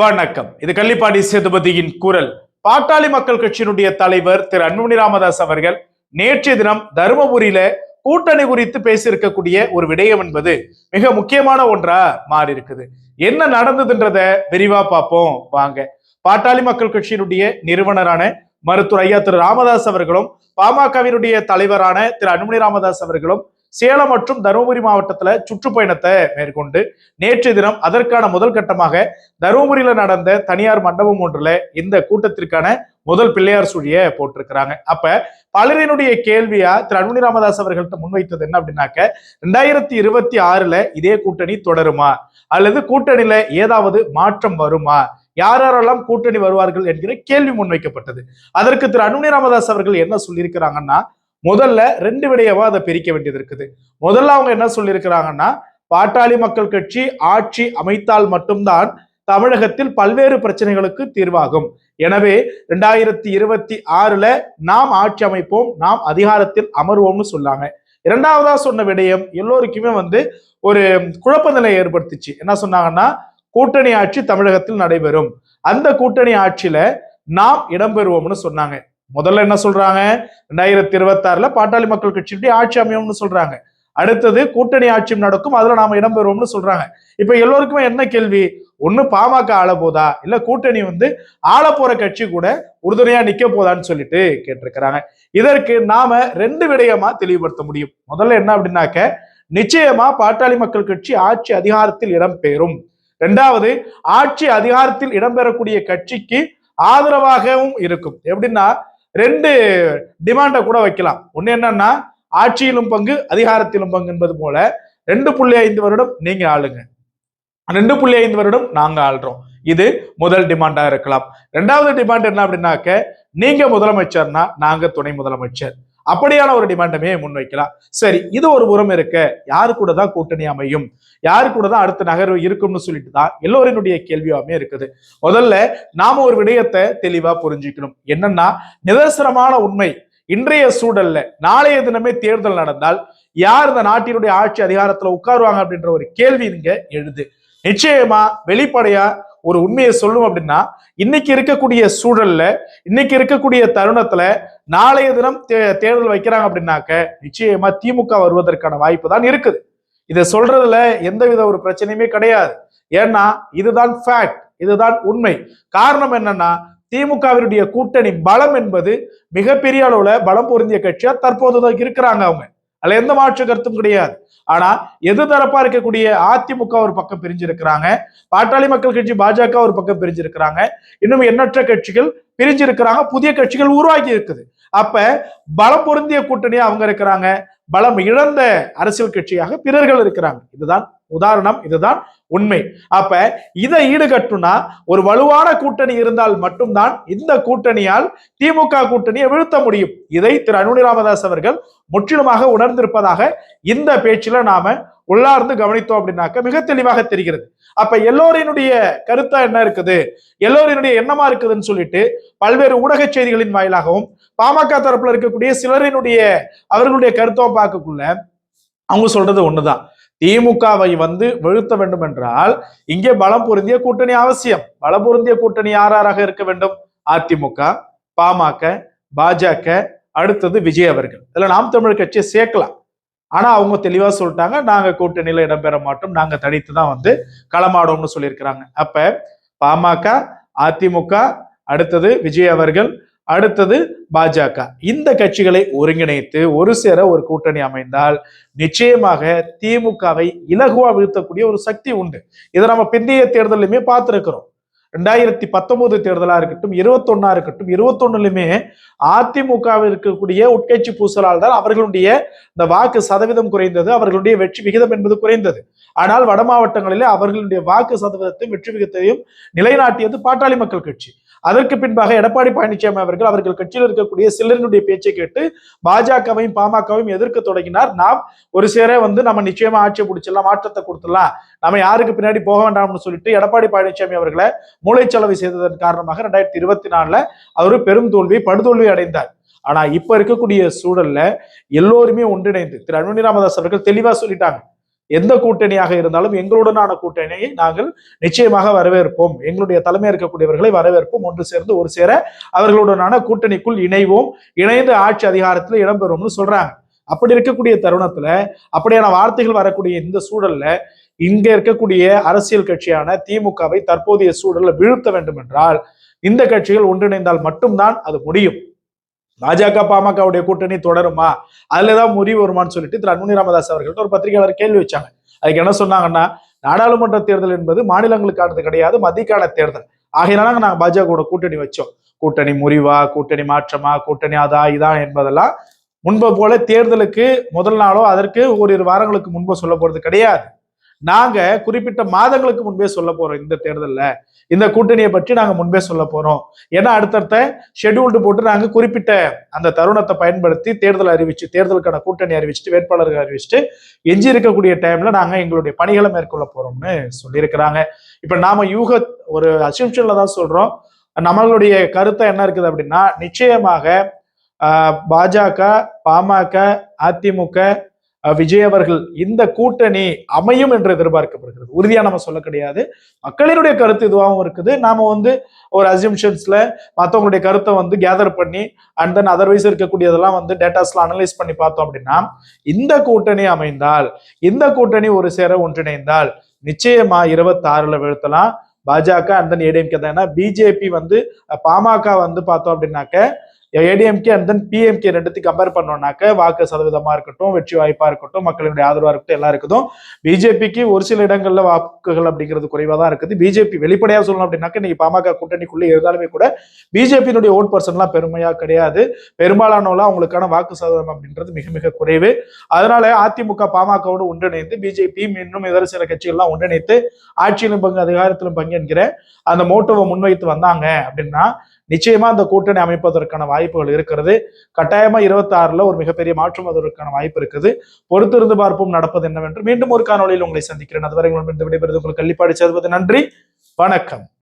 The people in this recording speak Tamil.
வணக்கம். இது கள்ளிப்பாடி சேதுபதியின் குரல். பாட்டாளி மக்கள் கட்சியினுடைய தலைவர் திரு அன்புமணி ராமதாஸ் அவர்கள் நேற்றைய தினம் தருமபுரியில கூட்டணி குறித்து பேசியிருக்கக்கூடிய ஒரு விடயம் என்பது மிக முக்கியமான ஒன்றா மாறி இருக்குது என்ன நடந்ததுன்றத விரிவா பார்ப்போம். வாங்க. பாட்டாளி மக்கள் கட்சியினுடைய நிறுவனரான மருத்துவர் ஐயா திரு ராமதாஸ் அவர்களும் பாமகவினுடைய தலைவரான திரு அன்புமணி ராமதாஸ் அவர்களும் சேலம் மற்றும் தருமபுரி மாவட்டத்தில் சுற்றுப்பயணத்தை மேற்கொண்டு நேற்று தினம் அதற்கான முதல் கட்டமாக தருமபுரியில் நடந்த தனியார் மண்டபம் ஒன்றில் இந்த கூட்டத்திற்கான முதல் பிள்ளையார் சுழிய போட்டிருக்கிறாங்க. அப்ப பலரினுடைய கேள்வியா திரு அன்புணி ராமதாஸ் அவர்கள்ட்ட முன்வைத்தது என்ன அப்படின்னாக்க ரெண்டாயிரத்தி இருபத்தி ஆறுல இதே கூட்டணி தொடருமா? அல்லது கூட்டணியில ஏதாவது மாற்றம் வருமா? யார் யாரெல்லாம் கூட்டணி வருவார்கள் என்கிற கேள்வி முன்வைக்கப்பட்டது. அதற்கு திரு அன்புணி ராமதாஸ் அவர்கள் என்ன சொல்லியிருக்கிறாங்கன்னா முதல்ல ரெண்டு விடயமா அதை பிரிக்க வேண்டியது இருக்குது. முதல்ல அவங்க என்ன சொல்லியிருக்கிறாங்கன்னா பாட்டாளி மக்கள் கட்சி ஆட்சி அமைத்தால் மட்டும்தான் தமிழகத்தில் பல்வேறு பிரச்சனைகளுக்கு தீர்வாகும். எனவே ரெண்டாயிரத்தி இருபத்தி ஆறுல நாம் ஆட்சி அமைப்போம் நாம் அதிகாரத்தில் அமர்வோம்னு சொன்னாங்க. இரண்டாவதா சொன்ன விடயம் எல்லோருக்குமே வந்து ஒரு குழப்ப நிலை ஏற்படுத்துச்சு. என்ன சொன்னாங்கன்னா கூட்டணி ஆட்சி தமிழகத்தில் நடைபெறும். அந்த கூட்டணி ஆட்சியில நாம் இடம்பெறுவோம்னு சொன்னாங்க. முதல்ல என்ன சொல்றாங்க? ரெண்டாயிரத்தி இருபத்தி ஆறுல பாட்டாளி மக்கள் கட்சியினுடைய ஆட்சி அமையும்னு சொல்றாங்க. அடுத்தது கூட்டணி ஆட்சியும் நடக்கும் அதுல நாம இடம்பெறுவோம்னு சொல்றாங்க. இப்ப எல்லோருக்குமே என்ன கேள்வி? ஒண்ணு பாமக ஆள போதா இல்ல கூட்டணி வந்து ஆள போற கட்சி கூட உறுதுணையா நிக்க போதான்னு சொல்லிட்டு கேட்டிருக்கிறாங்க. இதற்கு நாம ரெண்டு விடயமா தெளிவுபடுத்த முடியும். முதல்ல என்ன அப்படின்னாக்க நிச்சயமா பாட்டாளி மக்கள் கட்சி ஆட்சி அதிகாரத்தில் இடம்பெறும் ரெண்டாவது ஆட்சி அதிகாரத்தில் இடம்பெறக்கூடிய கட்சிக்கு ஆதரவாகவும் இருக்கும். எப்படின்னா ரெண்டு டிமாண்டை கூட வைக்கலாம். ஒன்று என்னன்னா ஆட்சியிலும் பங்கு அதிகாரத்திலும் பங்கு என்பது போல ரெண்டு புள்ளி ஐந்து வருடம் நீங்க ஆளுங்க. ரெண்டு புள்ளி ஐந்து வருடம் நாங்க ஆள்றோம். இது முதல் டிமாண்டா இருக்கலாம். ரெண்டாவது டிமாண்ட் என்ன அப்படின்னாக்க நீங்க முதலமைச்சர்னா நாங்க துணை முதலமைச்சர். அப்படியான ஒரு டிமாண்டமே முன்வைக்கலாம். சரி இது ஒரு புறம் இருக்க யாரு கூட தான் கூட்டணி அமையும்? யாரு கூட தான் அடுத்த நகர்வு இருக்கும்னு சொல்லிட்டு தான் எல்லோரினுடைய கேள்வியாமே இருக்குது. முதல்ல நாம ஒரு விடயத்தை தெளிவா புரிஞ்சுக்கணும். என்னன்னா நிதர்சனமான உண்மை இன்றைய சூழல்ல நாளைய தினமே தேர்தல் நடந்தால் யார் இந்த நாட்டினுடைய ஆட்சி அதிகாரத்துல உட்காருவாங்க அப்படின்ற ஒரு கேள்வி இங்க எழுது. நிச்சயமா வெளிப்படையா ஒரு உண்மையை சொல்லும் அப்படின்னா இன்னைக்கு இருக்கக்கூடிய சூழல்ல இன்னைக்கு இருக்கக்கூடிய தருணத்துல நாளைய தினம் தே- தேர்தல் வைக்கிறாங்க அப்படின்னாக்க நிச்சயமா திமுக வருவதற்கான வாய்ப்பு தான் இருக்குது. இதை சொல்றதுல எந்தவித ஒரு பிரச்சனையுமே கிடையாது. ஏன்னா இதுதான் ஃபேக்ட் இதுதான் உண்மை. காரணம் என்னன்னா திமுகவினுடைய கூட்டணி பலம் என்பது மிகப்பெரிய அளவுல பலம் பொருந்திய கட்சியா தற்போது இருக்கிறாங்க அவங்க. அதுல எந்த மாற்று கருத்தும் கிடையாது. ஆனா எது தரப்பா இருக்கக்கூடிய அதிமுக ஒரு பக்கம் பிரிஞ்சிருக்கிறாங்க. பாட்டாளி மக்கள் கட்சி பாஜக ஒரு பக்கம் பிரிஞ்சிருக்கிறாங்க. இன்னும் எண்ணற்ற கட்சிகள் பிரிஞ்சிருக்கிறாங்க. புதிய கட்சிகள் உருவாக்கி இருக்குது. அப்ப பலம் பொருந்திய கூட்டணியா அவங்க இருக்கிறாங்க. பலம் இழந்த அரசியல் கட்சியாக பிறர்கள் இருக்கிறாங்க. இதுதான் உதாரணம் இதுதான் உண்மை. அப்ப இதை ஈடுகட்டுனா ஒரு வலுவான கூட்டணி இருந்தால் மட்டும்தான் இந்த கூட்டணியால் திமுக கூட்டணியை வீழ்த்த முடியும். இதை திரு அனுனி ராமதாஸ் அவர்கள் முற்றிலுமாக உணர்ந்திருப்பதாக இந்த பேச்சில் நாம உள்ளார்ந்து கவனித்தோம் அப்படின்னாக்க மிக தெளிவாக தெரிகிறது. அப்ப எல்லோரினுடைய கருத்தா என்ன இருக்குது? எல்லோரினுடைய எண்ணமா இருக்குதுன்னு சொல்லிட்டு பல்வேறு ஊடக செய்திகளின் வாயிலாகவும் பாமக தரப்புல இருக்கக்கூடிய சிலரினுடைய அவர்களுடைய கருத்தம் பார்க்கக்குள்ள அவங்க சொல்றது ஒண்ணுதான். திமுகவை வந்து வீழ்த்த வேண்டும் என்றால் இங்கே பலம் பொருந்திய கூட்டணி அவசியம். பலம் பொருந்திய கூட்டணி யாராராக இருக்க வேண்டும்? அதிமுக பாமக பாஜக அடுத்தது விஜய் அவர்கள். இதுல நாம் தமிழ் கட்சியை சேர்க்கலாம். ஆனா அவங்க தெளிவா சொல்லிட்டாங்க நாங்க கூட்டணியில இடம்பெற மாட்டோம் நாங்க தனித்து தான் வந்து களமாடோம்னு சொல்லியிருக்கிறாங்க. அப்ப பாமக அதிமுக அடுத்தது விஜய் அவர்கள் அடுத்தது பாஜக. இந்த கட்சிகளை ஒருங்கிணைத்து ஒரு சேர ஒரு கூட்டணி அமைந்தால் நிச்சயமாக திமுகவை இலகுவா வீழ்த்தக்கூடிய ஒரு சக்தி உண்டு. இதை நம்ம பிந்தைய தேர்தலுமே பார்த்துருக்கிறோம். ரெண்டாயிரத்தி பத்தொன்பது தேர்தலா இருக்கட்டும் இருபத்தொன்னா இருக்கட்டும் இருபத்தொன்னுலுமே அதிமுகவில் இருக்கக்கூடிய உட்கட்சி பூசலால் தான் அவர்களுடைய இந்த வாக்கு சதவீதம் குறைந்தது அவர்களுடைய வெற்றி விகிதம் என்பது குறைந்தது. ஆனால் வட மாவட்டங்களிலே அவர்களுடைய வாக்கு சதவீதத்தையும் வெற்றி விகிதத்தையும் நிலைநாட்டியது பாட்டாளி மக்கள் கட்சி. அதற்கு பின்பாக எடப்பாடி பழனிசாமி அவர்கள் அவர்கள் கட்சியில் இருக்கக்கூடிய சிலரினுடைய பேச்சை கேட்டு பாஜகவையும் பாமகவையும் எதிர்க்க தொடங்கினார். நாம் ஒரு சேர வந்து நம்ம நிச்சயமா ஆட்சியை பிடிச்சிடலாம் மாற்றத்தை கொடுத்துடலாம். நம்ம யாருக்கு பின்னாடி போக வேண்டாம்னு சொல்லிட்டு எடப்பாடி பழனிசாமி அவர்களை மூளைச்சலவை செய்ததன் காரணமாக ரெண்டாயிரத்தி இருபத்தி நாலுல அவர் பெரும் தோல்வி படுதோல்வி அடைந்தார். ஆனா இப்ப இருக்கக்கூடிய சூழல்ல எல்லோருமே ஒன்றிணைந்து திரு அன்புமணி ராமதாஸ் அவர்கள் தெளிவா சொல்லிட்டாங்க. எந்த கூட்டணியாக இருந்தாலும் எங்களுடனான கூட்டணியை நாங்கள் நிச்சயமாக வரவேற்போம். எங்களுடைய தலைமை இருக்கக்கூடியவர்களை வரவேற்போம். ஒன்று சேர்ந்து ஒரு சேர அவர்களுடனான கூட்டணிக்குள் இணைவோம். இணைந்து ஆட்சி அதிகாரத்தில் இடம்பெறும்னு சொல்றாங்க. அப்படி இருக்கக்கூடிய தருணத்துல அப்படியான வார்த்தைகள் வரக்கூடிய இந்த சூழல்ல இங்க இருக்கக்கூடிய அரசியல் கட்சியான திமுகவை தற்போதைய சூழல்ல வீழ்த்த வேண்டும் என்றால் இந்த கட்சிகள் ஒன்றிணைந்தால் மட்டும்தான் அது முடியும். பாஜக பாமகவுடைய கூட்டணி தொடருமா? அதுல ஏதாவது முறிவு வருமான்னு சொல்லிட்டு திரு. அன்புனி ராமதாஸ் அவர்கள்ட்ட ஒரு பத்திரிகையாளர் கேள்வி வச்சாங்க. அதுக்கு என்ன சொன்னாங்கன்னா நாடாளுமன்ற தேர்தல் என்பது மாநிலங்களுக்கானது கிடையாது மத்தியக்கான தேர்தல். ஆகையினால நாங்க பாஜகவோட கூட்டணி வச்சோம். கூட்டணி முறிவா கூட்டணி மாற்றமா கூட்டணி அதா இதா என்பதெல்லாம் முன்பு போல தேர்தலுக்கு முதல் நாளோ அதற்கு ஓரிரு வாரங்களுக்கு முன்பு சொல்ல போறது கிடையாது. நாங்க குறிப்பிட்ட மாதங்களுக்கு முன்பே சொல்ல போறோம் இந்த தேர்தல்ல. இந்த கூட்டணியை பற்றி நாங்க முன்பே சொல்ல போறோம். ஏன்னா அடுத்தடுத்த ஷெட்யூல்டு போட்டு நாங்க குறிப்பிட்ட அந்த தருணத்தை பயன்படுத்தி தேர்தல் அறிவிச்சு தேர்தலுக்கான கூட்டணி அறிவிச்சுட்டு வேட்பாளர்கள் அறிவிச்சுட்டு எஞ்சி இருக்கக்கூடிய டைம்ல நாங்க எங்களுடைய பணிகளை மேற்கொள்ள போறோம்னு சொல்லியிருக்கிறாங்க. இப்ப நாம யூக ஒரு அசிம்ஷன்ல தான் சொல்றோம். நம்மளுடைய கருத்தை என்ன இருக்குது அப்படின்னா நிச்சயமாக பாஜக பாமக அதிமுக விஜய் அவர்கள் இந்த கூட்டணி அமையும் என்று எதிர்பார்க்கப்படுகிறது. உறுதியா நம்ம சொல்ல கிடையாது. மக்களினுடைய கருத்து இதுவாகவும் இருக்குது. நாம வந்து ஒரு அசிம்ஷன்ஸ்ல மற்றவங்களுடைய கருத்தை வந்து கேதர் பண்ணி அண்ட் தென் அதர்வைஸ் இருக்கக்கூடியதெல்லாம் வந்து டேட்டாஸ்ல அனலைஸ் பண்ணி பார்த்தோம் அப்படின்னா இந்த கூட்டணி அமைந்தால் இந்த கூட்டணி ஒரு சேர ஒன்றிணைந்தால் நிச்சயமா இருபத்தி ஆறுல வீழ்த்தலாம் பாஜக அண்ட் தென் ஏடிஎம்கே தான். ஏன்னா பிஜேபி வந்து பாமக வந்து பார்த்தோம் அப்படின்னாக்க ஏடிஎம்கே அண்ட் தென் பிஎம்கே ரெண்டுத்தையும் கம்பேர் பண்ணோம்னாக்க வாக்கு சதவீதமா இருக்கட்டும் வெற்றி வாய்ப்பா இருக்கட்டும் மக்களுடைய ஆதரவா இருக்கட்டும் எல்லாம் இருக்கட்டும் பிஜேபிக்கு ஒரு சில இடங்கள்ல வாக்குகள் அப்படிங்கிறது குறைவா தான் இருக்குது பிஜேபி வெளிப்படையா சொல்லணும் அப்படின்னாக்க இன்னைக்கு பாமக கூட்டணிக்குள்ள இருந்தாலுமே கூட பிஜேபியினுடைய ஓட் பர்சன்லாம் பெருமையா கிடையாது. பெரும்பாலானவெல்லாம் அவங்களுக்கான வாக்கு சதவீதம் அப்படின்றது மிக மிக குறைவு. அதனால அதிமுக பாமகவோடு ஒன்றிணைந்து பிஜேபி இன்னும் இதர சில கட்சிகள்லாம் ஒன்றிணைத்து ஆட்சியிலும் பங்கு அதிகாரத்திலும் பங்கு என்கிற அந்த மோட்டோவை முன்வைத்து வந்தாங்க அப்படின்னா நிச்சயமா அந்த கூட்டணி அமைப்பதற்கான வாய்ப்புகள் இருக்கிறது. கட்டாயமா இருபத்தி ஆறுல ஒரு மிகப்பெரிய மாற்றம் வருவதற்கான வாய்ப்பு இருக்குது. பொறுத்திருந்து பார்ப்போம் நடப்பது என்னவென்று. மீண்டும் ஒரு காணொலியில் உங்களை சந்திக்கிறேன். அதுவரை உங்களிடம் விடைபெறுவது உங்களுக்கு கள்ளிப்பாடி சேர்வது நன்றி. வணக்கம்.